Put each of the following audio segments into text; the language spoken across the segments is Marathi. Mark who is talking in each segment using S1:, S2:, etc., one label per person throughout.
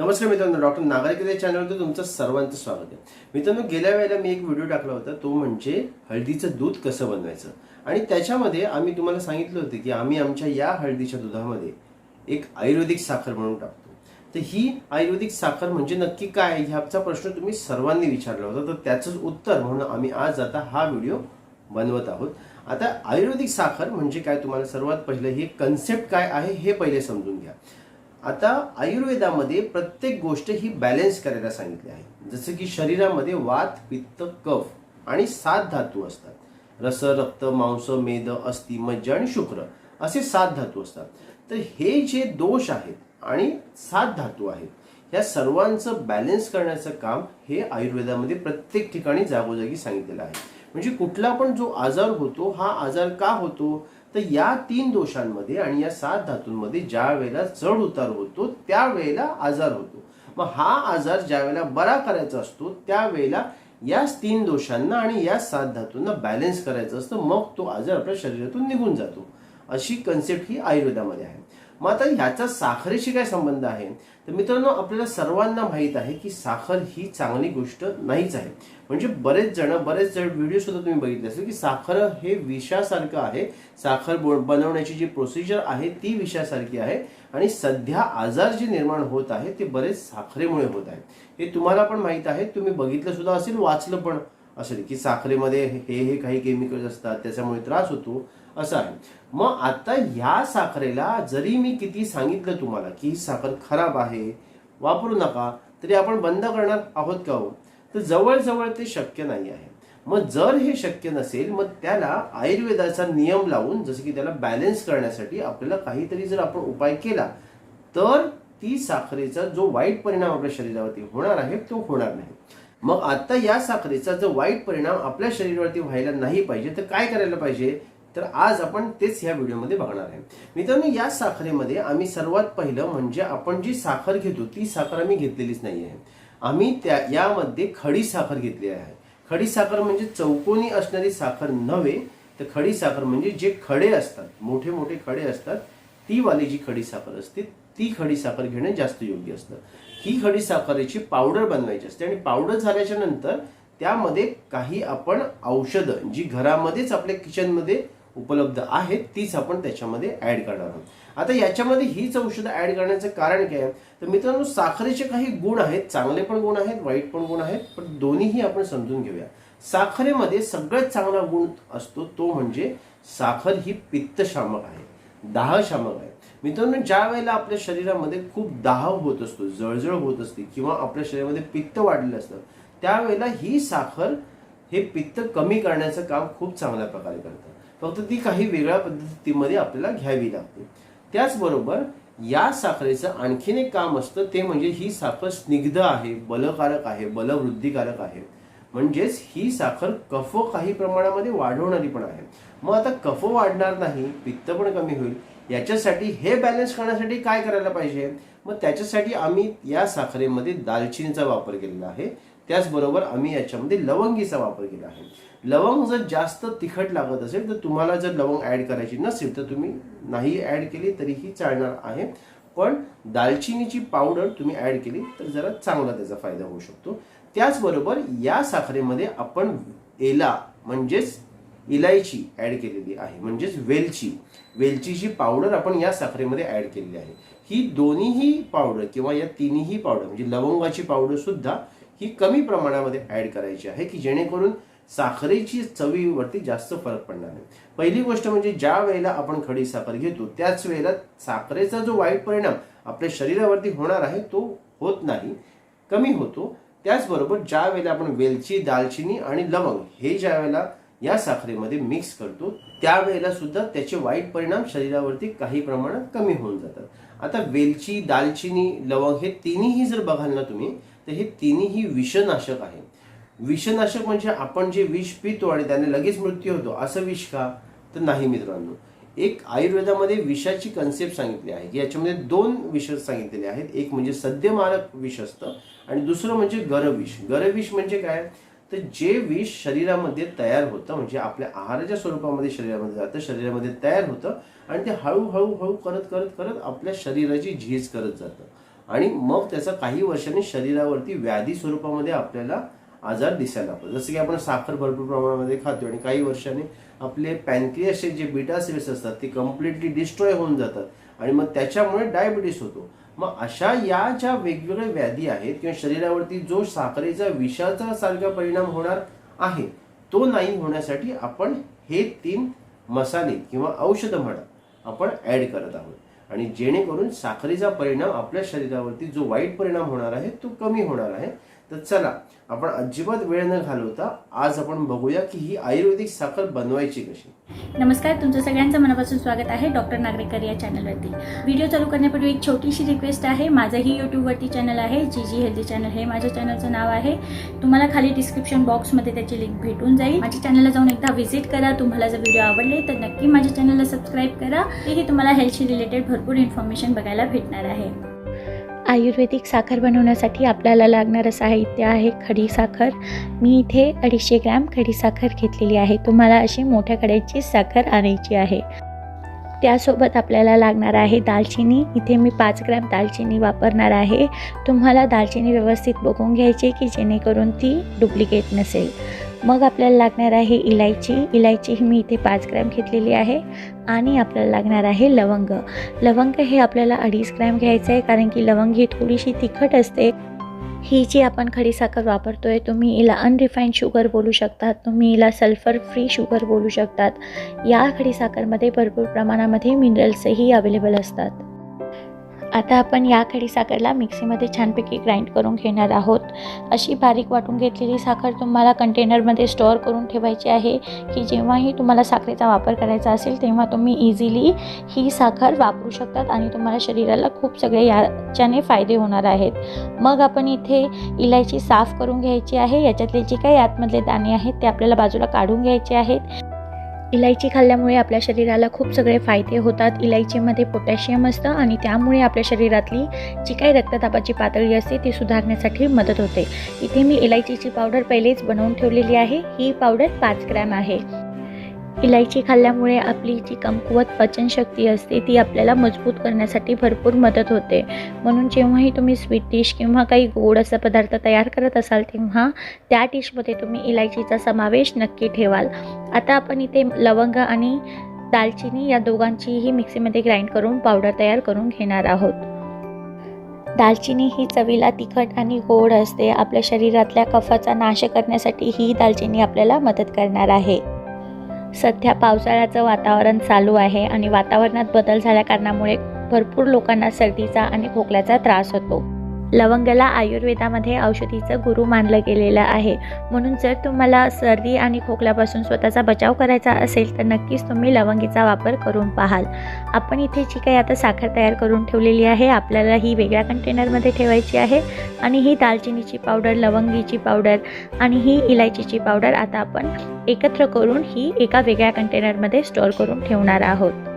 S1: नमस्कार मित्रांनो डॉक्टर नागरिकते चॅनलवर तुमचं सर्वांचं स्वागत आहे. मित्रांनो गेल्या वेळेला मी एक व्हिडिओ टाकला होता तो म्हणजे हळदीचं दूध कसं बनवायचं? आणि त्याच्यामध्ये आम्ही तुम्हाला सांगितलं होतं की आम्ही आमच्या या हळदीच्या दुधामध्ये एक आयुर्वेदिक साखर म्हणून टाकतो. तर ही आयुर्वेदिक साखर म्हणजे नक्की काय? ह्याचा प्रश्न तुम्ही सर्वांनी विचारला होता. तर त्याचंच उत्तर म्हणून आम्ही आज आता हा व्हिडिओ बनवत आहोत. आता आयुर्वेदिक साखर म्हणजे काय? तुम्हाला सर्वात पहिलं हे कन्सेप्ट काय आहे हे पहिले समजून घ्या. आता आयुर्वेदामध्ये प्रत्येक गोष्ट ही बॅलन्स करायला सांगितली आहे. जसं की शरीरामध्ये वात पित्त कफ आणि सात धातू असतात. रस रक्त मांस मेद अस्थि मज्ज आणि शुक्र असे सात धातू असतात. तर हे जे दोष आहेत आणि सात धातू आहेत या सर्वांचं बॅलन्स करण्याचं काम हे आयुर्वेदामध्ये प्रत्येक ठिकाणी जागोजागी सांगितलेलं आहे. म्हणजे कुठला पण जो आजार होतो हा आजार का होतो? तर या तीन दोषांमध्ये आणि या सात धातूंमध्ये ज्या वेळेला चढ उतार होतो त्यावेळेला आजार होतो. मग हा आजार ज्या वेळेला बरा करायचा असतो त्यावेळेला याच तीन दोषांना आणि या सात धातूंना बॅलन्स करायचं असतं. मग तो आजार आपल्या शरीरातून निघून जातो. अशी कन्सेप्ट ही आयुर्वेदामध्ये आहे. मग आता ह्याचा साखरेशी काय संबंध आहे? तर मित्रांनो आपल्याला सर्वांना माहीत आहे की साखर ही चांगली गोष्ट नाहीच आहे. म्हणजे बरेच जण बरेच जण व्हिडिओ सुद्धा तुम्ही बघितले असेल की साखर हे विषासारखं आहे. साखर बो- बनवण्याची जी प्रोसिजर आहे ती विषासारखी आहे. आणि सध्या आजार जे निर्माण होत आहे ते बरेच साखरेमुळे होत आहे. हे तुम्हाला पण माहीत आहे. तुम्ही बघितलं सुद्धा असेल वाचलं पण असेल की साखरेमध्ये हे हे काही केमिकल्स असतात त्याच्यामुळे त्रास होतो. असं आहे. मग आता ह्या साखरेला जरी मी किती सांगितलं तुम्हाला की ही साखर खराब आहे वापरू नका तरी आपण बंद करणार आहोत का हो? तर जवळजवळ ते शक्य नाही आहे. मग जर हे शक्य नसेल मग त्याला आयुर्वेदाचा नियम लावून जसं की त्याला बॅलन्स करण्यासाठी आपल्याला काहीतरी जर आपण उपाय केला तर ती साखरेचा जो वाईट परिणाम आपल्या शरीरावरती होणार आहे तो होणार नाही. मग आता या साखरेचा जो वाईट परिणाम आपल्या शरीरावरती व्हायला नाही पाहिजे तर काय करायला पाहिजे? तर आज आपण तेच ह्या व्हिडिओमध्ये बघणार आहे. मित्रांनो या साखरेमध्ये आम्ही सर्वात पहिलं म्हणजे आपण जी साखर घेतो ती साखर आम्ही घेतलेलीच नाही आहे आम्ही त्या यामध्ये खडी साखर घेतली आहे. खडी साखर म्हणजे चौकोनी असणारी साखर नव्हे तर खडी साखर म्हणजे जे खडे असतात मोठे मोठे खडे असतात ती वाली जी खडी साखर असते ती खडी साखर घेणे जास्त योग्य असतं. ही खडी साखरेची पावडर बनवायची असते आणि पावडर झाल्याच्यानंतर त्यामध्ये काही आपण औषधं जी घरामध्येच आपल्या किचनमध्ये उपलब्ध आहेत तीच आपण त्याच्यामध्ये ऍड करणार आहोत. आता याच्यामध्ये हीच औषधं ऍड करण्याचं कारण काय आहे? तर मित्रांनो साखरेचे काही गुण आहेत चांगले पण गुण आहेत वाईट पण गुण आहेत पण दोन्हीही आपण समजून घेऊया. साखरेमध्ये सगळ्यात चांगला गुण असतो तो म्हणजे साखर ही पित्तशामक आहे दाहशामक आहे. मित्रांनो ज्या वेळेला आपल्या शरीरामध्ये खूप दाह होत असतो जळजळ होत असते किंवा आपल्या शरीरामध्ये पित्त वाढलेलं असतं त्यावेळेला ही साखर हे पित्त कमी करण्याचं काम खूप चांगल्या प्रकारे करतं. फक्त ती काही वेगळ्या पद्धतीमध्ये आपल्याला घ्यावी लागते. त्याचबरोबर या साखरेचं आणखीन एक काम असतं ते म्हणजे ही साखर स्निग्ध आहे बलकारक आहे बलवृद्धिकारक आहे. म्हणजेच ही साखर कफ काही प्रमाणामध्ये वाढवणारी पण आहे. मग आता कफ वाढणार नाही पित्त पण कमी होईल याच्यासाठी हे बॅलन्स करण्यासाठी काय करायला पाहिजे? मग त्याच्यासाठी आम्ही या साखरेमध्ये दालचिनीचा वापर केलेला आहे. त्याचबरोबर आम्ही याच्यामध्ये लवंगीचा वापर केला आहे. लवंग जर जास्त तिखट लागत असेल तर तुम्हाला जर लवंग ऍड करायची नसेल तर तुम्ही नाही ऍड केली तरीही चालणार आहे. पण दालचिनीची पावडर तुम्ही ऍड केली तर जरा चांगला त्याचा फायदा होऊ शकतो. त्याचबरोबर या साखरेमध्ये आपण एला म्हणजेच इलायची ऍड केलेली आहे म्हणजेच वेलची. वेलचीची पावडर आपण या साखरेमध्ये ऍड केलेली आहे. ही दोन्हीही पावडर किंवा या तिन्हीही पावडर म्हणजे लवंगाची पावडर सुद्धा ही कमी प्रमाणामध्ये ऍड करायची आहे की जेणेकरून साखरेची चवीवरती जास्त फरक पडणार नाही. पहिली गोष्ट म्हणजे ज्या वेळेला आपण खडी साखर घेतो त्याच वेळेला साखरेचा जो वाईट परिणाम आपल्या शरीरावरती होणार आहे तो होत नाही कमी होतो. त्याचबरोबर ज्या वेळेला आपण वेलची दालचिनी आणि लवंग हे ज्या वेळेला या साखरेमध्ये मिक्स करतो त्यावेळेला सुद्धा त्याचे वाईट परिणाम शरीरावरती काही प्रमाणात कमी होऊन जातात. आता वेलची दालचिनी लवंग हे तिन्हीही जर बघाल ना तुम्ही तर हे तिन्ही विषनाशक आहे. विषनाशक म्हणजे आपण जे विष पितो आणि त्याने लगेच मृत्यू होतो असं विष का? तर नाही मित्रांनो. एक आयुर्वेदामध्ये विषाची कन्सेप्ट सांगितली आहे. की याच्यामध्ये दोन विष सांगितलेले आहेत. एक म्हणजे सद्यमारक विष असतं आणि दुसरं म्हणजे गरविष. गरविष म्हणजे काय? तर जे विष शरीरामध्ये तयार होतं म्हणजे आपल्या आहाराच्या स्वरूपामध्ये शरीरामध्ये जातं शरीरामध्ये तयार होतं आणि ते हळूहळू हळू करत करत करत आपल्या शरीराची झीज करत जातं. आणि मग त्याचा काही वर्षांनी शरीरावरती व्याधी स्वरूपामध्ये आपल्याला आजार दिसायला लागतो जसं की आपण साखर भरपूर प्रमाणामध्ये खातो आणि काही वर्षांनी आपले पॅनक्रियाचे जे बीटा सेल्स असतात ते कम्प्लिटली डिस्ट्रॉय होऊन जातात आणि मग त्याच्यामुळे डायबिटीस होतो. मग अशा या ज्या वेगवेगळ्या व्याधी आहेत किंवा शरीरावरती जो साखरेचा विषाचा सारखा परिणाम होणार आहे तो नाही होण्यासाठी आपण हे तीन मसाले किंवा औषधं म्हणा आपण ॲड करत आहोत. आणि जेणेकरून साखरेचा परिणाम आपल्या शरीरावरती जो वाईट परिणाम होणार आहे तो कमी होणार आहे. तर चला आपण अजिबात वेळ न घालवता आज आपण बघूया की ही आयुर्वेदिक साखर बनवायची कशी.
S2: नमस्कार तुमचं सगळ्यांचं मनापासून स्वागत आहे डॉक्टर नागरेकर या चॅनलवरती. व्हिडिओ चालू करण्यापूर्वी एक छोटीशी रिक्वेस्ट आहे. माझंही यूट्यूबवरती चॅनल आहे जी जी हेल्दी चॅनल हे माझ्या चॅनलचं नाव आहे. तुम्हाला खाली डिस्क्रिप्शन बॉक्समध्ये त्याची लिंक भेटून जाईल. माझ्या चॅनलला जाऊन एकदा व्हिजिट करा. तुम्हाला जर व्हिडिओ आवडले तर नक्की माझ्या चॅनलला सबस्क्राईब करा. तेही तुम्हाला हेल्थशी रिलेटेड भरपूर इन्फॉर्मेशन बघायला भेटणार आहे. आयुर्वेदिक साखर बनवण्यासाठी आपल्याला लागणारं साहित्य आहे खडी साखर. मी इथे अडीचशे ग्रॅम खडी साखर घेतलेली आहे. तुम्हाला अशी मोठ्या कड्याची साखर आणायची आहे. त्यासोबत आपल्याला लागणार आहे दालचिनी. इथे मी पाच ग्रॅम दालचिनी वापरणार आहे. तुम्हाला दालचिनी व्यवस्थित बघून घ्यायची की जेणेकरून ती डुप्लिकेट नसेल. मग आपल्याला लागणार आहे इलायची. इलायची ही मी इथे पाच ग्रॅम घेतलेली आहे. आणि आपल्याला लागणार आहे लवंग. लवंग हे आपल्याला अडीच ग्रॅम घ्यायचं आहे कारण की लवंग ही थोडीशी तिखट असते. ही जी आपण खडी साखर वापरतोय तुम्ही हिला अनरिफाईंड शुगर बोलू शकतात. तुम्ही हिला सल्फर फ्री शुगर बोलू शकतात. या खडी साखरमध्ये भरपूर प्रमाणामध्ये मिनरल्सही अवेलेबल असतात. आता आपण या खडी साखरला मिक्सीमध्ये छानपैकी ग्राइंड करून घेणार आहोत. अशी बारीक वाटून घेतलेली साखर तुम्हाला कंटेनरमध्ये स्टोअर करून ठेवायची आहे की जेव्हाही तुम्हाला साखरेचा वापर करायचा असेल तेव्हा तुम्ही इझिली ही साखर वापरू शकतात आणि तुम्हाला शरीराला खूप सगळे याच्याने फायदे होणार आहेत. मग आपण इथे इलायची साफ करून घ्यायची आहे. याच्यातले जे काही आतमधले दाणे आहेत ते आपल्याला बाजूला काढून घ्यायचे आहेत. इलायची खाल्ल्यामुळे आपल्या शरीराला खूप सगळे फायदे होतात. इलायचीमध्ये पोटॅशियम असतं आणि त्यामुळे आपल्या शरीरातली जी काही रक्तदाबाची पातळी असते ती सुधारण्यासाठी मदत होते. इथे मी इलायचीची पावडर पहिलेच बनवून ठेवलेली आहे. ही पावडर पाच ग्रॅम आहे. इलायची खाल्ल्यामुळे आपली जी कमकुवत पचनशक्ती असते ती आपल्याला मजबूत करण्यासाठी भरपूर मदत होते. म्हणून जेव्हाही तुम्ही स्वीट डिश किंवा काही गोड असा पदार्थ तयार करत असाल तेव्हा त्या डिशमध्ये तुम्ही इलायचीचा समावेश नक्की ठेवाल. आता आपण इथे लवंग आणि दालचिनी या दोघांचीही मिक्सीमध्ये ग्राइंड करून पावडर तयार करून घेणार आहोत. दालचिनी ही चवीला तिखट आणि गोड असते. आपल्या शरीरातल्या कफाचा नाश करण्यासाठी ही दालचिनी आपल्याला मदत करणार आहे. सध्या पावसाळ्याचं वातावरण चालू आहे आणि वातावरणात बदल झाल्या कारणामुळे भरपूर लोकांना सर्दीचा आणि खोकल्याचा त्रास होतो. लवंगला आयुर्वेदामध्ये औषधीचं गुरु मानलं गेलेलं आहे. म्हणून जर तुम्हाला सर्दी आणि खोकल्यापासून स्वतःचा बचाव करायचा असेल तर नक्कीच तुम्ही लवंगीचा वापर करून पाहाल. आपण इथे जी काही आता साखर तयार करून ठेवलेली आहे आपल्याला ही वेगळ्या कंटेनरमध्ये ठेवायची आहे. आणि ही दालचिनीची पावडर लवंगीची पावडर आणि ही इलायचीची पावडर आता आपण एकत्र करून ही एका वेगळ्या कंटेनरमध्ये स्टोअर करून ठेवणार आहोत.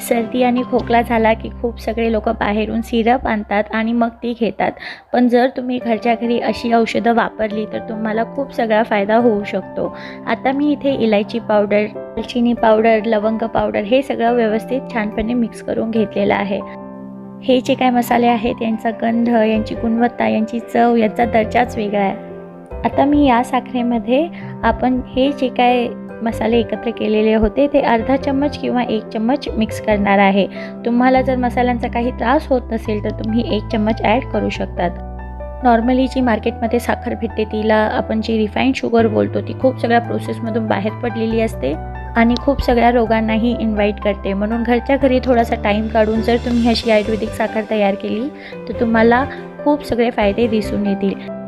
S2: सर्दी आणि खोकला झाला की खूप सगळे लोक बाहेरून सिरप आणतात आणि मग ती घेतात. पण जर तुम्ही घरच्या घरी अशी औषधं वापरली तर तुम्हाला खूप सगळा फायदा होऊ शकतो. आता मी इथे इलायची पावडर दालचिनी पावडर लवंग पावडर हे सगळं व्यवस्थित छानपणे मिक्स करून घेतलेलं आहे. हे जे काय मसाले आहेत यांचा गंध यांची गुणवत्ता यांची चव यांचा दर्जाच वेगळा आहे. आता मी या साखरेमध्ये आपण हे जे काय मसाले एकत्र केलेले होते ते अर्धा चम्मच किंवा एक चम्मच मिक्स करणार आहे. तुम्हाला जर मसाल्यांचा काही त्रास होत नसेल तर तुम्ही एक चम्मच ॲड करू शकतात. नॉर्मली जी मार्केटमध्ये साखर भेटते तिला आपण जी रिफाईंड शुगर बोलतो ती खूप सगळ्या प्रोसेसमधून बाहेर पडलेली असते आणि खूप सगळ्या रोगांनाही इन्व्हाइट करते. म्हणून घरच्या घरी थोडासा टाईम काढून जर तुम्ही अशी आयुर्वेदिक साखर तयार केली तर तुम्हाला खूप सगळे फायदे दिसून येतील.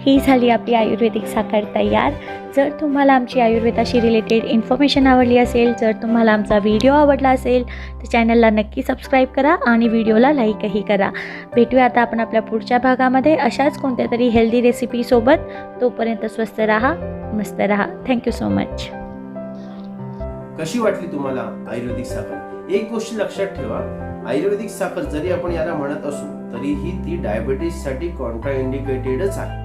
S2: ही झाली आपली आयुर्वेदिक साखर तयार. जर तुम्हाला आमची आयुर्वेदाशी रिलेटेड इन्फॉर्मेशन आवडली असेल जर तुम्हाला आमचा व्हिडिओ आवडला असेल तर चॅनलला नक्की सबस्क्राईब करा आणि व्हिडिओला लाईकही करा. भेटूया आता आपण आपल्या पुढच्या भागामध्ये. अशाच कोणत्या तरी हेल्दी रेसिपीसोबत तोपर्यंत स्वस्त राहा मस्त राहा. थँक्यू सो मच
S1: कशी वाटली तुम्हाला आयुर्वेदिक साखर? एक गोष्ट लक्षात ठेवा आयुर्वेदिक साखर जरी आपण याला म्हणत असू तरीही ती डायबिटीससाठी कॉन्ट्राइंडिकेटेडच आहे.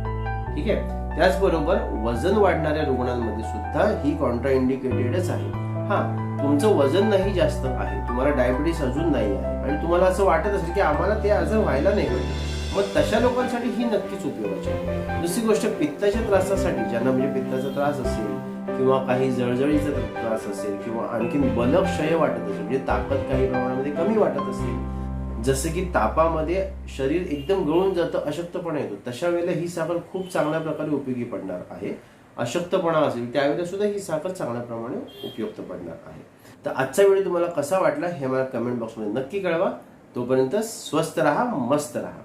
S1: ठीक आहे? त्याचबरोबर वजन वाढणाऱ्या रुग्णांमध्ये सुद्धा ही कॉन्ट्राइंडिकेटेडच आहे. हा तुमचं वजन नाही जास्त आहे तुम्हाला डायबिटीस अजून नाही आहे आणि तुम्हाला असं वाटत असेल की आम्हाला ते आजार व्हायला नाही पाहिजे मग तशा लोकांसाठी ही नक्कीच उपयोगाची आहे. दुसरी गोष्ट पित्ताच्या त्रासासाठी ज्यांना म्हणजे पित्ताचा त्रास असेल किंवा काही जळजळीचा त्रास असेल किंवा आणखीन बलक्षय वाटत असेल म्हणजे ताकद काही प्रमाणामध्ये कमी वाटत असेल जसं की तापामध्ये शरीर एकदम गळून जातं अशक्तपणा येतो. तशा वेळेला ही साखर खूप चांगल्या प्रकारे उपयोगी पडणार आहे. अशक्तपणा असेल त्यावेळेला सुद्धा ही साखर चांगल्या प्रमाणे उपयुक्त पडणार आहे. तर आजचा व्हिडिओ तुम्हाला कसा वाटला हे मला कमेंट बॉक्समध्ये नक्की कळवा. तोपर्यंत स्वस्त राहा मस्त राहा.